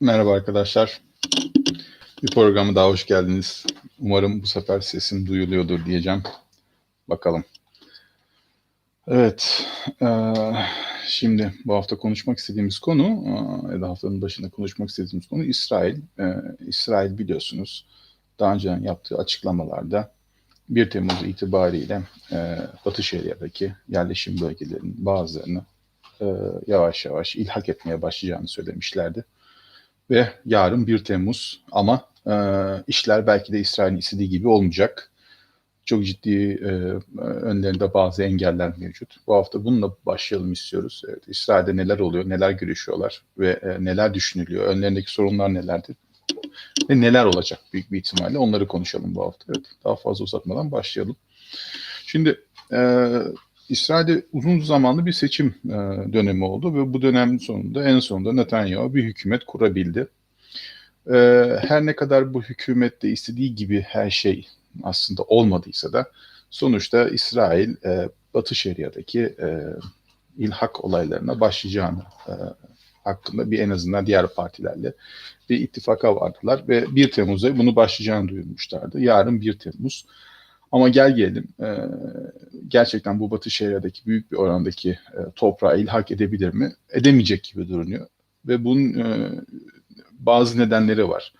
Merhaba arkadaşlar. Bir programı daha hoş geldiniz. Umarım bu sefer sesim duyuluyordur diyeceğim. Bakalım. Evet. eee, şimdi bu hafta konuşmak istediğimiz konu, ya da haftanın başında konuşmak istediğimiz konu İsrail. Eee, İsrail biliyorsunuz daha önce yaptığı açıklamalarda 1 Temmuz itibariyle eee, Batı Şeria'daki yerleşim bölgelerinin bazılarını eee, yavaş yavaş ilhak etmeye başlayacağını söylemişlerdi ve yarın 1 Temmuz ama e, işler belki de İsrail'in istediği gibi olmayacak. Çok ciddi e, önlerinde bazı engeller mevcut. Bu hafta bununla başlayalım istiyoruz. Evet, İsrail'de neler oluyor, neler görüşüyorlar ve e, neler düşünülüyor, önlerindeki sorunlar nelerdir ve neler olacak büyük bir ihtimalle onları konuşalım bu hafta. Evet, daha fazla uzatmadan başlayalım. Şimdi e, İsrail'de uzun zamanlı bir seçim e, dönemi oldu ve bu dönemin sonunda en sonunda Netanyahu bir hükümet kurabildi. E, her ne kadar bu hükümette istediği gibi her şey aslında olmadıysa da sonuçta İsrail e, Batı Şeria'daki e, ilhak olaylarına başlayacağını e, hakkında bir en azından diğer partilerle bir ittifaka vardılar ve 1 Temmuz'da bunu başlayacağını duyurmuşlardı. Yarın 1 Temmuz. Ama gel gelelim e, gerçekten bu Batı Şeria'daki büyük bir orandaki e, toprağı ilhak edebilir mi? Edemeyecek gibi görünüyor. Ve bunun e, bazı nedenleri var.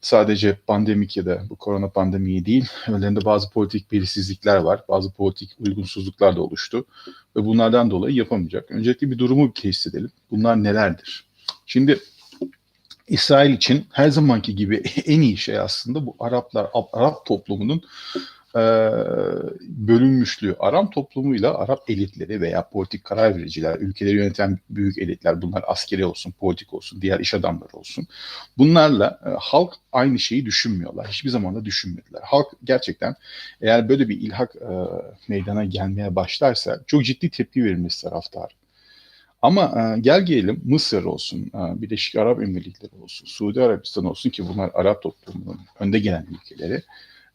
Sadece pandemik ya da bu korona pandemiyi değil, önlerinde bazı politik belirsizlikler var. Bazı politik uygunsuzluklar da oluştu. Ve bunlardan dolayı yapamayacak. Öncelikle bir durumu bir teşhis edelim. Bunlar nelerdir? Şimdi İsrail için her zamanki gibi en iyi şey aslında bu Araplar, Arap toplumunun e, bölünmüşlüğü. Arap toplumuyla Arap elitleri veya politik karar vericiler, ülkeleri yöneten büyük elitler, bunlar askeri olsun, politik olsun, diğer iş adamları olsun. Bunlarla e, halk aynı şeyi düşünmüyorlar. Hiçbir zaman da düşünmediler. Halk gerçekten eğer böyle bir ilhak e, meydana gelmeye başlarsa çok ciddi tepki verilmesi taraftar. Ama e, gel gelelim Mısır olsun, e, Birleşik Arap Emirlikleri olsun, Suudi Arabistan olsun ki bunlar Arap toplumunun önde gelen ülkeleri.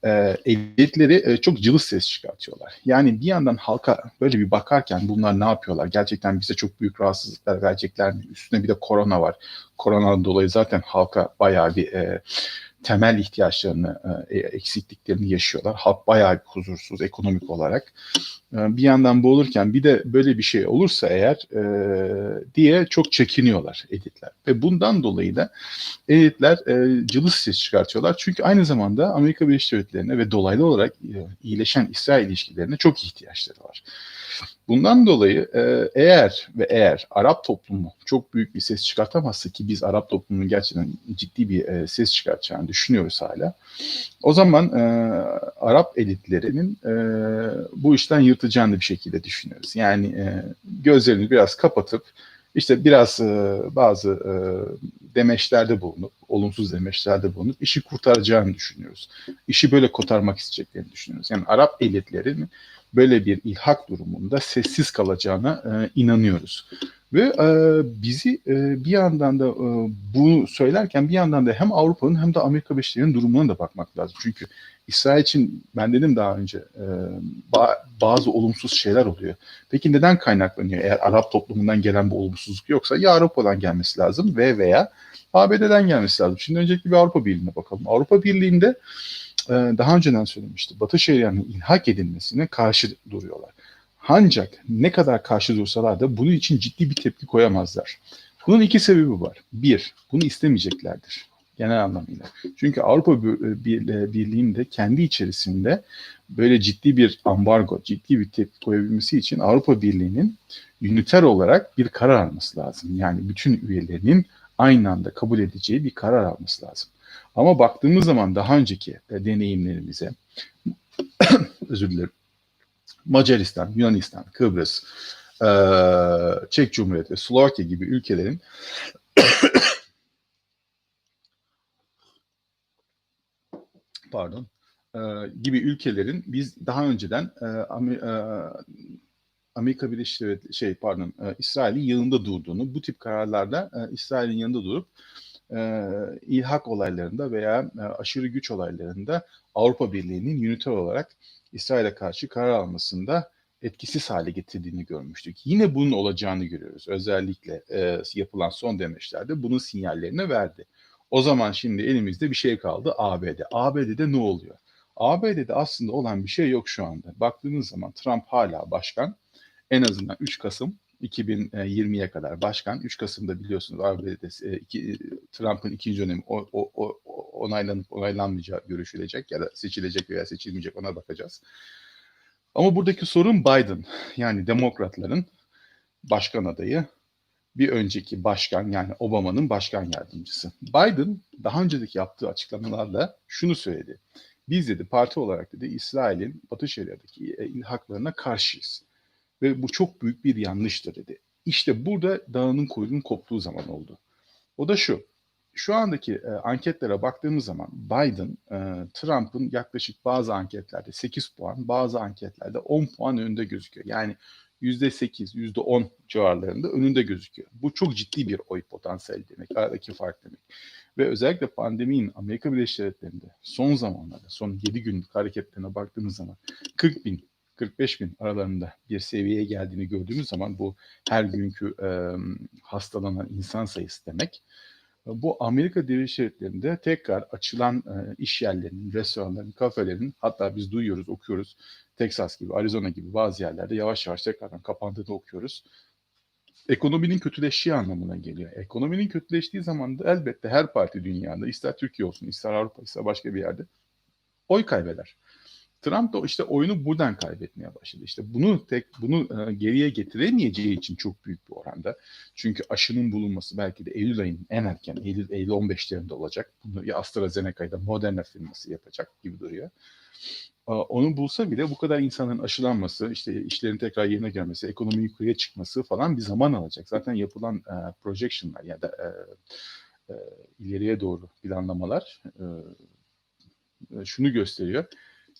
E, elitleri e, çok cılız ses çıkartıyorlar. Yani bir yandan halka böyle bir bakarken bunlar ne yapıyorlar? Gerçekten bize çok büyük rahatsızlıklar verecekler mi? Üstüne bir de korona var. Koronadan dolayı zaten halka bayağı bir e, temel ihtiyaçlarını, e, eksikliklerini yaşıyorlar. Halk bayağı bir huzursuz ekonomik olarak. E, bir yandan bu olurken bir de böyle bir şey olursa eğer e, diye çok çekiniyorlar editler. Ve bundan dolayı da editler e, cılız ses çıkartıyorlar. Çünkü aynı zamanda Amerika Birleşik Devletleri'ne ve dolaylı olarak e, iyileşen İsrail ilişkilerine çok ihtiyaçları var. Bundan dolayı e, eğer ve eğer Arap toplumu çok büyük bir ses çıkartamazsa ki biz Arap toplumunun gerçekten ciddi bir e, ses çıkartacağını düşünüyoruz hala. O zaman e, Arap elitlerinin e, bu işten yırtacağını bir şekilde düşünüyoruz. Yani e, gözlerini biraz kapatıp işte biraz e, bazı e, demeçlerde bulunup, olumsuz demeçlerde bulunup işi kurtaracağını düşünüyoruz. İşi böyle kotarmak isteyeceklerini düşünüyoruz. Yani Arap elitlerinin böyle bir ilhak durumunda sessiz kalacağına e, inanıyoruz. Ve e, bizi e, bir yandan da e, bunu söylerken bir yandan da hem Avrupa'nın hem de Amerika Birleşik Devletleri'nin durumuna da bakmak lazım. Çünkü İsrail için ben dedim daha önce e, ba- bazı olumsuz şeyler oluyor. Peki neden kaynaklanıyor? Eğer Arap toplumundan gelen bu olumsuzluk yoksa ya Avrupa'dan gelmesi lazım ve veya ABD'den gelmesi lazım. Şimdi öncelikle bir Avrupa Birliği'ne bakalım. Avrupa Birliği'nde e, daha önceden söylemişti. Batı Şeria'nın ilhak edilmesine karşı duruyorlar. Ancak ne kadar karşı dursalar da bunun için ciddi bir tepki koyamazlar. Bunun iki sebebi var. Bir, bunu istemeyeceklerdir genel anlamıyla. Çünkü Avrupa Birliği'nde kendi içerisinde böyle ciddi bir ambargo, ciddi bir tepki koyabilmesi için Avrupa Birliği'nin üniter olarak bir karar alması lazım. Yani bütün üyelerinin aynı anda kabul edeceği bir karar alması lazım. Ama baktığımız zaman daha önceki deneyimlerimize, özür dilerim, Macaristan, Yunanistan, Kıbrıs, Çek Cumhuriyeti Slovakya gibi ülkelerin pardon gibi ülkelerin biz daha önceden Amerika Birleşik Devletleri şey pardon İsrail'in yanında durduğunu bu tip kararlarda İsrail'in yanında durup ilhak olaylarında veya aşırı güç olaylarında Avrupa Birliği'nin üniter olarak İsrail'e karşı karar almasında etkisiz hale getirdiğini görmüştük. Yine bunun olacağını görüyoruz. Özellikle e, yapılan son demeçlerde bunun sinyallerini verdi. O zaman şimdi elimizde bir şey kaldı ABD. ABD'de ne oluyor? ABD'de aslında olan bir şey yok şu anda. Baktığınız zaman Trump hala başkan. En azından 3 Kasım 2020'ye kadar başkan. 3 Kasım'da biliyorsunuz ABD'de e, iki, Trump'ın ikinci dönemi o, o, o, onaylanıp onaylanmayacağı görüşülecek ya da seçilecek veya seçilmeyecek ona bakacağız. Ama buradaki sorun Biden yani demokratların başkan adayı bir önceki başkan yani Obama'nın başkan yardımcısı. Biden daha önceki yaptığı açıklamalarla şunu söyledi. Biz dedi parti olarak dedi İsrail'in Batı Şeria'daki ilhaklarına karşıyız. Ve bu çok büyük bir yanlıştır dedi. İşte burada dağının kuyruğunun koptuğu zaman oldu. O da şu. Şu andaki e, anketlere baktığımız zaman Biden, e, Trump'ın yaklaşık bazı anketlerde 8 puan, bazı anketlerde 10 puan önünde gözüküyor. Yani %8, %10 civarlarında önünde gözüküyor. Bu çok ciddi bir oy potansiyeli demek, aradaki fark demek. Ve özellikle pandeminin Amerika Birleşik Devletleri'nde son zamanlarda, son 7 günlük hareketlerine baktığımız zaman 40 bin, 45 bin aralarında bir seviyeye geldiğini gördüğümüz zaman bu her günkü e, hastalanan insan sayısı demek. Bu Amerika Birleşik Devletleri'nde tekrar açılan e, iş yerlerinin, restoranların, kafelerin hatta biz duyuyoruz, okuyoruz. Texas gibi, Arizona gibi bazı yerlerde yavaş yavaş tekrardan kapandığını okuyoruz. Ekonominin kötüleştiği anlamına geliyor. Ekonominin kötüleştiği zaman da elbette her parti dünyada, ister Türkiye olsun, ister Avrupa, ister başka bir yerde oy kaybeder. Trump da işte oyunu buradan kaybetmeye başladı. İşte bunu tek bunu e, geriye getiremeyeceği için çok büyük bir oranda. Çünkü aşının bulunması belki de Eylül ayının en erken Eylül Eylül 15'lerinde olacak. Bunu ya AstraZeneca'da Moderna firması yapacak gibi duruyor. Onu bulsa bile bu kadar insanın aşılanması, işte işlerin tekrar yerine gelmesi, ekonominin yukarıya çıkması falan bir zaman alacak. Zaten yapılan e, projectionlar ya da e, e, ileriye doğru planlamalar e, e şunu gösteriyor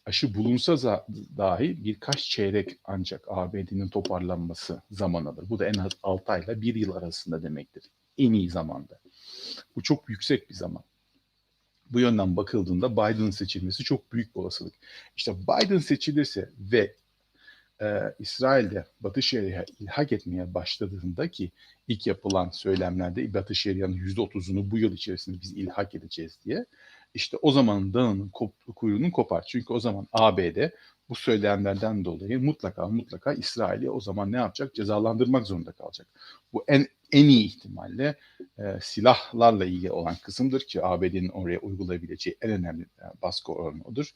aşı bulunsa dahi birkaç çeyrek ancak ABD'nin toparlanması zaman alır. Bu da en az 6 ayla 1 yıl arasında demektir. En iyi zamanda. Bu çok yüksek bir zaman. Bu yönden bakıldığında Biden'ın seçilmesi çok büyük bir olasılık. İşte Biden seçilirse ve e, İsrail'de Batı Şeria ilhak etmeye başladığında ki ilk yapılan söylemlerde Batı Şeria'nın %30'unu bu yıl içerisinde biz ilhak edeceğiz diye işte o zaman dağının kop, kuyruğunun kopar. Çünkü o zaman ABD bu söylemlerden dolayı mutlaka mutlaka İsrail'i o zaman ne yapacak? Cezalandırmak zorunda kalacak. Bu en en iyi ihtimalle e, silahlarla ilgili olan kısımdır ki ABD'nin oraya uygulayabileceği en önemli e, baskı oranı odur.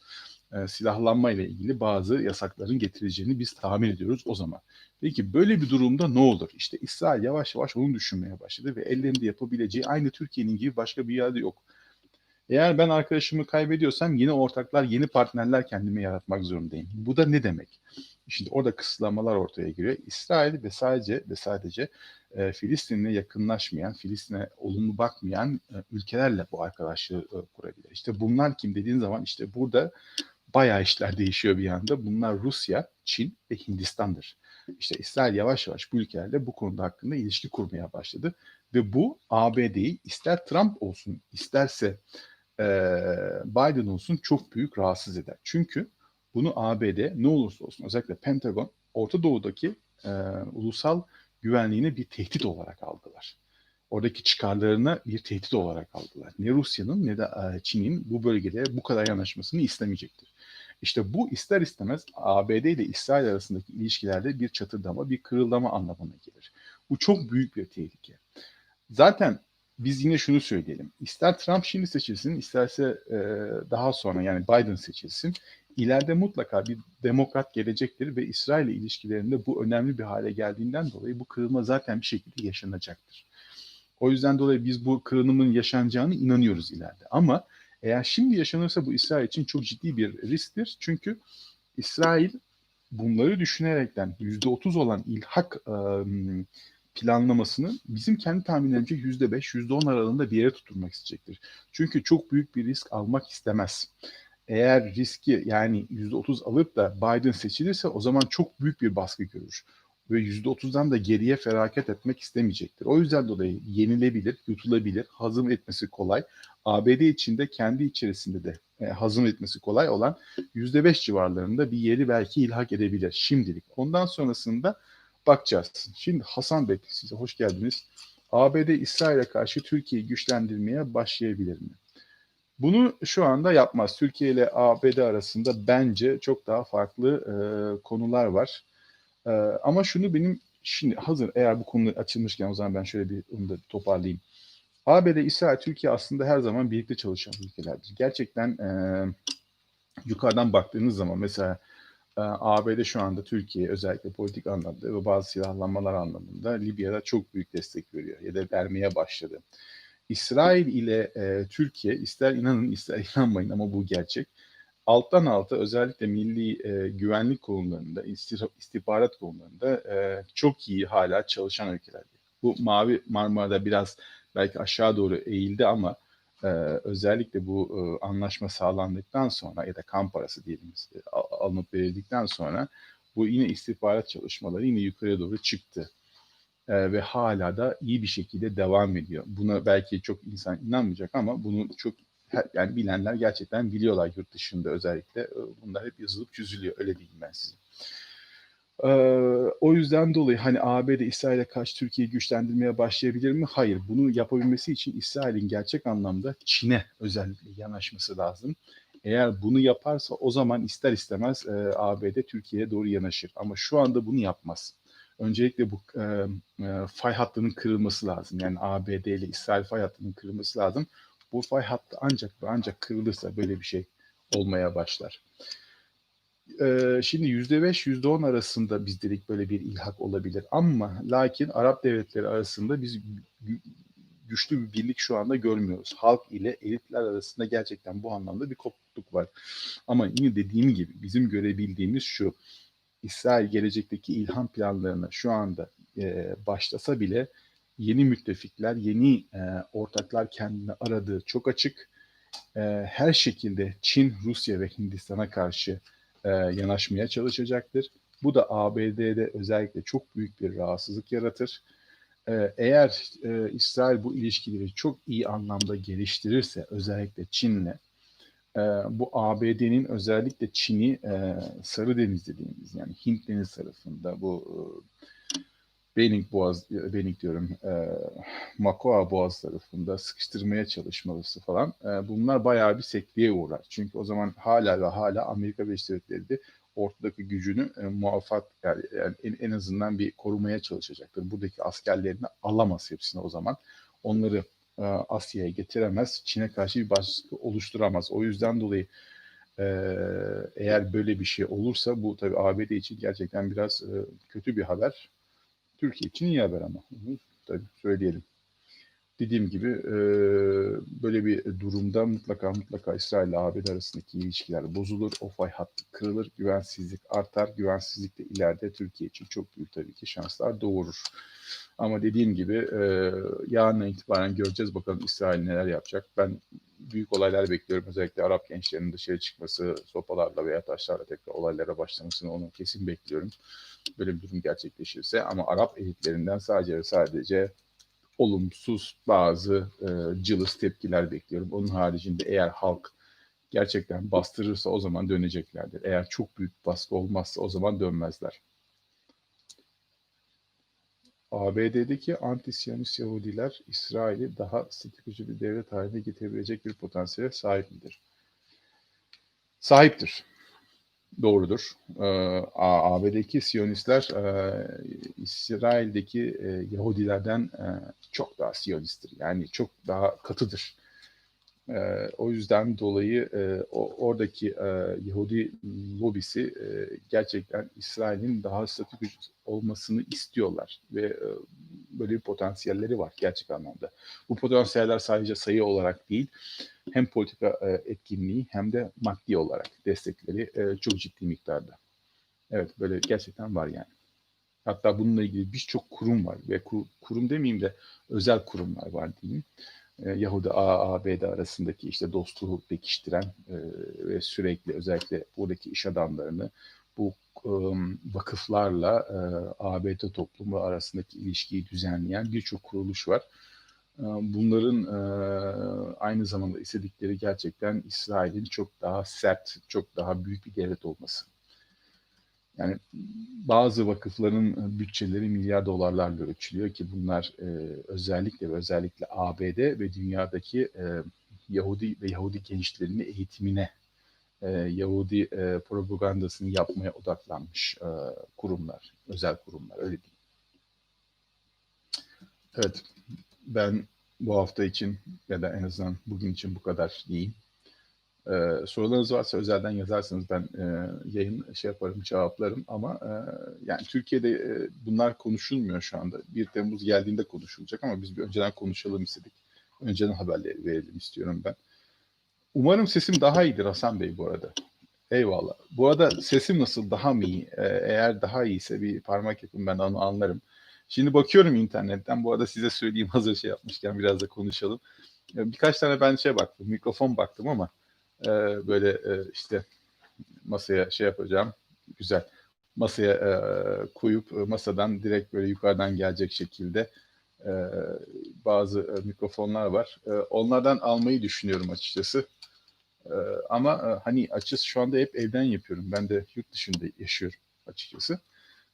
E, silahlanma ile ilgili bazı yasakların getireceğini biz tahmin ediyoruz o zaman. Peki böyle bir durumda ne olur? İşte İsrail yavaş yavaş onu düşünmeye başladı ve ellerinde yapabileceği aynı Türkiye'nin gibi başka bir yerde yok. Eğer ben arkadaşımı kaybediyorsam yeni ortaklar, yeni partnerler kendime yaratmak zorundayım. Bu da ne demek? Şimdi orada kısıtlamalar ortaya giriyor. İsrail ve sadece ve sadece e, Filistin'le yakınlaşmayan, Filistin'e olumlu bakmayan e, ülkelerle bu arkadaşlığı e, kurabilir. İşte bunlar kim dediğin zaman işte burada bayağı işler değişiyor bir anda. Bunlar Rusya, Çin ve Hindistan'dır. İşte İsrail yavaş yavaş bu ülkelerle bu konuda hakkında ilişki kurmaya başladı. Ve bu ABD'yi ister Trump olsun isterse e, Biden olsun çok büyük rahatsız eder. Çünkü bunu ABD ne olursa olsun özellikle Pentagon Orta Doğu'daki e, ulusal güvenliğine bir tehdit olarak aldılar. Oradaki çıkarlarına bir tehdit olarak aldılar. Ne Rusya'nın ne de Çin'in bu bölgede bu kadar yanaşmasını istemeyecektir. İşte bu ister istemez ABD ile İsrail arasındaki ilişkilerde bir çatırdama, bir kırıldama anlamına gelir. Bu çok büyük bir tehlike. Zaten biz yine şunu söyleyelim. İster Trump şimdi seçilsin, isterse e, daha sonra yani Biden seçilsin. İleride mutlaka bir demokrat gelecektir ve İsrail ile ilişkilerinde bu önemli bir hale geldiğinden dolayı bu kırılma zaten bir şekilde yaşanacaktır. O yüzden dolayı biz bu kırılımın yaşanacağını inanıyoruz ileride. Ama eğer şimdi yaşanırsa bu İsrail için çok ciddi bir risktir. Çünkü İsrail bunları düşünerekten %30 olan ilhak ıı, planlamasını bizim kendi tahminlerimce yüzde beş, yüzde on aralığında bir yere tutturmak isteyecektir. Çünkü çok büyük bir risk almak istemez. Eğer riski yani yüzde otuz alıp da Biden seçilirse o zaman çok büyük bir baskı görür. ve %30'dan da geriye feragat etmek istemeyecektir. O yüzden dolayı yenilebilir, yutulabilir, hazım etmesi kolay. ABD içinde kendi içerisinde de e, hazım etmesi kolay olan %5 civarlarında bir yeri belki ilhak edebilir şimdilik. Ondan sonrasında bakacağız. Şimdi Hasan Bey size hoş geldiniz. ABD İsrail'e karşı Türkiye'yi güçlendirmeye başlayabilir mi? Bunu şu anda yapmaz. Türkiye ile ABD arasında bence çok daha farklı e, konular var. E, ama şunu benim şimdi hazır eğer bu konu açılmışken o zaman ben şöyle bir onu da toparlayayım. ABD, İsrail, Türkiye aslında her zaman birlikte çalışan ülkelerdir. Gerçekten e, yukarıdan baktığınız zaman mesela ABD şu anda Türkiye özellikle politik anlamda ve bazı silahlanmalar anlamında Libya'da çok büyük destek veriyor ya da vermeye başladı. İsrail ile e, Türkiye ister inanın ister inanmayın ama bu gerçek. Alttan alta özellikle milli e, güvenlik konularında, istihbarat konularında e, çok iyi hala çalışan ülkeler. Bu Mavi Marmara'da biraz belki aşağı doğru eğildi ama özellikle bu anlaşma sağlandıktan sonra ya da kamp parası diyelim alınıp verildikten sonra bu yine istihbarat çalışmaları yine yukarıya doğru çıktı. E, ve hala da iyi bir şekilde devam ediyor. Buna belki çok insan inanmayacak ama bunu çok yani bilenler gerçekten biliyorlar yurt dışında özellikle. Bunlar hep yazılıp çözülüyor öyle diyeyim ben size. Ee, o yüzden dolayı hani ABD İsrail'e karşı Türkiye'yi güçlendirmeye başlayabilir mi? Hayır. Bunu yapabilmesi için İsrail'in gerçek anlamda Çin'e özellikle yanaşması lazım. Eğer bunu yaparsa o zaman ister istemez e, ABD Türkiye'ye doğru yanaşır. Ama şu anda bunu yapmaz. Öncelikle bu e, e, fay hattının kırılması lazım. Yani ABD ile İsrail fay hattının kırılması lazım. Bu fay hattı ancak ancak kırılırsa böyle bir şey olmaya başlar. Şimdi yüzde beş, yüzde on arasında biz dedik böyle bir ilhak olabilir. Ama lakin Arap devletleri arasında biz güçlü bir birlik şu anda görmüyoruz. Halk ile elitler arasında gerçekten bu anlamda bir kopukluk var. Ama yine dediğim gibi bizim görebildiğimiz şu. İsrail gelecekteki ilham planlarına şu anda e, başlasa bile yeni müttefikler, yeni e, ortaklar kendini aradığı çok açık. E, her şekilde Çin, Rusya ve Hindistan'a karşı e, yanaşmaya çalışacaktır. Bu da ABD'de özellikle çok büyük bir rahatsızlık yaratır. E, eğer e, İsrail bu ilişkileri çok iyi anlamda geliştirirse özellikle Çin'le e, bu ABD'nin özellikle Çin'i e, Sarı Deniz dediğimiz yani Hint Deniz tarafında bu e, Bering Boğaz, Bering diyorum, e, Makoa Boğaz tarafında sıkıştırmaya çalışmalısı falan. E, bunlar bayağı bir sekteye uğrar. Çünkü o zaman hala ve hala Amerika Birleşik Devletleri de ortadaki gücünü e, muvaffak yani, yani en, en azından bir korumaya çalışacaktır. Buradaki askerlerini alamaz hepsini o zaman. Onları e, Asya'ya getiremez. Çin'e karşı bir baskı oluşturamaz. O yüzden dolayı e, eğer böyle bir şey olursa bu tabii ABD için gerçekten biraz e, kötü bir haber. Türkiye için iyi haber ama. Bunu tabii söyleyelim. Dediğim gibi e, böyle bir durumda mutlaka mutlaka İsrail ile ABD arasındaki ilişkiler bozulur. O fay hattı kırılır. Güvensizlik artar. Güvensizlik de ileride Türkiye için çok büyük tabii ki şanslar doğurur. Ama dediğim gibi e, yarından itibaren göreceğiz bakalım İsrail neler yapacak. Ben büyük olaylar bekliyorum. Özellikle Arap gençlerinin dışarı çıkması, sopalarla veya taşlarla tekrar olaylara başlamasını onu kesin bekliyorum. Böyle bir durum gerçekleşirse ama Arap elitlerinden sadece sadece olumsuz bazı e, cılız tepkiler bekliyorum. Onun haricinde eğer halk gerçekten bastırırsa o zaman döneceklerdir. Eğer çok büyük baskı olmazsa o zaman dönmezler. ABD'deki anti-Siyonist Yahudiler İsrail'i daha stratejik bir devlet haline getirebilecek bir potansiyele sahip midir? Sahiptir. Doğrudur. Ee, ABD'deki Siyonistler e, İsrail'deki e, Yahudilerden e, çok daha Siyonisttir. Yani çok daha katıdır. E, o yüzden dolayı e, o, oradaki e, Yahudi lobisi e, gerçekten İsrail'in daha statü olmasını istiyorlar ve e, böyle bir potansiyelleri var gerçek anlamda. Bu potansiyeller sadece sayı olarak değil, hem politika e, etkinliği hem de maddi olarak destekleri e, çok ciddi miktarda. Evet böyle gerçekten var yani. Hatta bununla ilgili birçok kurum var ve kurum demeyeyim de özel kurumlar var diyeyim e, Yahudi AABD arasındaki işte dostluğu pekiştiren e, ve sürekli özellikle buradaki iş adamlarını bu ım, vakıflarla e, ABD toplumu arasındaki ilişkiyi düzenleyen birçok kuruluş var. E, Bunların e, aynı zamanda istedikleri gerçekten İsrail'in çok daha sert, çok daha büyük bir devlet olması. Yani bazı vakıfların bütçeleri milyar dolarlarla ölçülüyor ki bunlar e, özellikle ve özellikle ABD ve dünyadaki e, Yahudi ve Yahudi gençlerini eğitimine, e, Yahudi e, propagandasını yapmaya odaklanmış e, kurumlar, özel kurumlar öyle diyeyim. Evet, ben bu hafta için ya da en azından bugün için bu kadar diyeyim. Ee, sorularınız varsa özelden yazarsanız ben e, yayın şey yaparım, cevaplarım ama e, yani Türkiye'de e, bunlar konuşulmuyor şu anda. 1 Temmuz geldiğinde konuşulacak ama biz bir önceden konuşalım istedik. Önceden haberleri verelim istiyorum ben. Umarım sesim daha iyidir Hasan Bey bu arada. Eyvallah. Bu arada sesim nasıl? Daha mı iyi? Ee, eğer daha iyiyse bir parmak yapın ben onu anlarım. Şimdi bakıyorum internetten. Bu arada size söyleyeyim hazır şey yapmışken biraz da konuşalım. Birkaç tane ben şey baktım, mikrofon baktım ama e, böyle e, işte masaya şey yapacağım. Güzel. Masaya e, koyup e, masadan direkt böyle yukarıdan gelecek şekilde e, bazı e, mikrofonlar var. E, onlardan almayı düşünüyorum açıkçası. E, ama e, hani açıkçası şu anda hep evden yapıyorum. Ben de yurt dışında yaşıyorum açıkçası.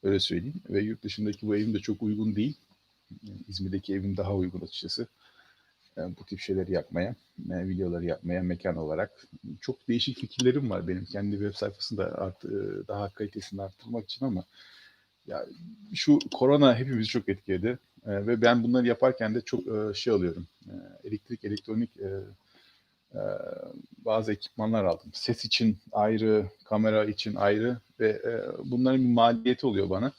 Öyle söyleyeyim. Ve yurt dışındaki bu evim de çok uygun değil. İzmir'deki evim daha uygun açıkçası. E, bu tip şeyleri yapmaya, e, videoları yapmaya mekan olarak. Çok değişik fikirlerim var benim kendi web sayfasında art, e, daha kalitesini arttırmak için ama ya şu korona hepimizi çok etkiledi ve ben bunları yaparken de çok şey alıyorum. Elektrik, elektronik bazı ekipmanlar aldım. Ses için ayrı, kamera için ayrı ve bunların bir maliyeti oluyor bana.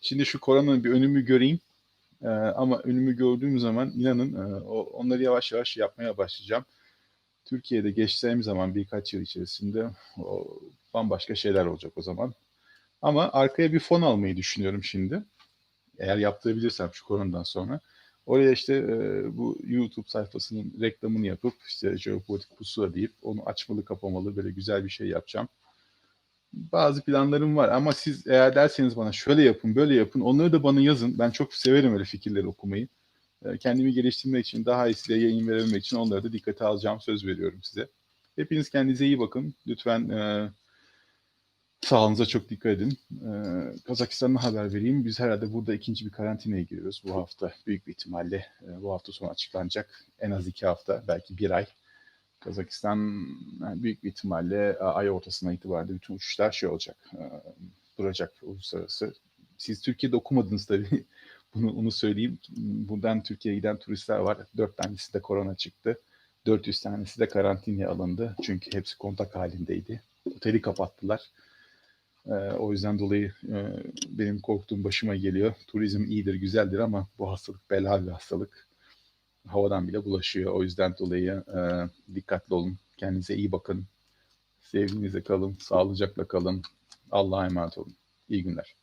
Şimdi şu koronanın bir önümü göreyim. E, ama önümü gördüğüm zaman inanın e, onları yavaş yavaş yapmaya başlayacağım. Türkiye'de geçtiğim zaman birkaç yıl içerisinde o, bambaşka şeyler olacak o zaman. Ama arkaya bir fon almayı düşünüyorum şimdi. Eğer yaptırabilirsem şu koronadan sonra. Oraya işte e, bu YouTube sayfasının reklamını yapıp işte jeopolitik pusula deyip onu açmalı kapamalı böyle güzel bir şey yapacağım. Bazı planlarım var ama siz eğer derseniz bana şöyle yapın böyle yapın onları da bana yazın. Ben çok severim öyle fikirleri okumayı. E, kendimi geliştirmek için daha iyi size yayın verebilmek için onları da dikkate alacağım söz veriyorum size. Hepiniz kendinize iyi bakın. Lütfen e, Sağlığınıza çok dikkat edin. Ee, Kazakistan'a haber vereyim. Biz herhalde burada ikinci bir karantinaya giriyoruz bu hafta. Büyük bir ihtimalle e, bu hafta sonu açıklanacak. En az iki hafta, belki bir ay. Kazakistan büyük bir ihtimalle e, ay ortasına itibaren bütün uçuşlar şey olacak, e, duracak uluslararası. Siz Türkiye'de okumadınız tabii. Bunu onu söyleyeyim. Buradan Türkiye'ye giden turistler var. Dört tanesi de korona çıktı. 400 tanesi de karantinaya alındı. Çünkü hepsi kontak halindeydi. Oteli kapattılar. Ee, o yüzden dolayı e, benim korktuğum başıma geliyor. Turizm iyidir, güzeldir ama bu hastalık bela bir hastalık. Havadan bile bulaşıyor. O yüzden dolayı e, dikkatli olun. Kendinize iyi bakın. Sevginizle kalın, sağlıcakla kalın. Allah'a emanet olun. İyi günler.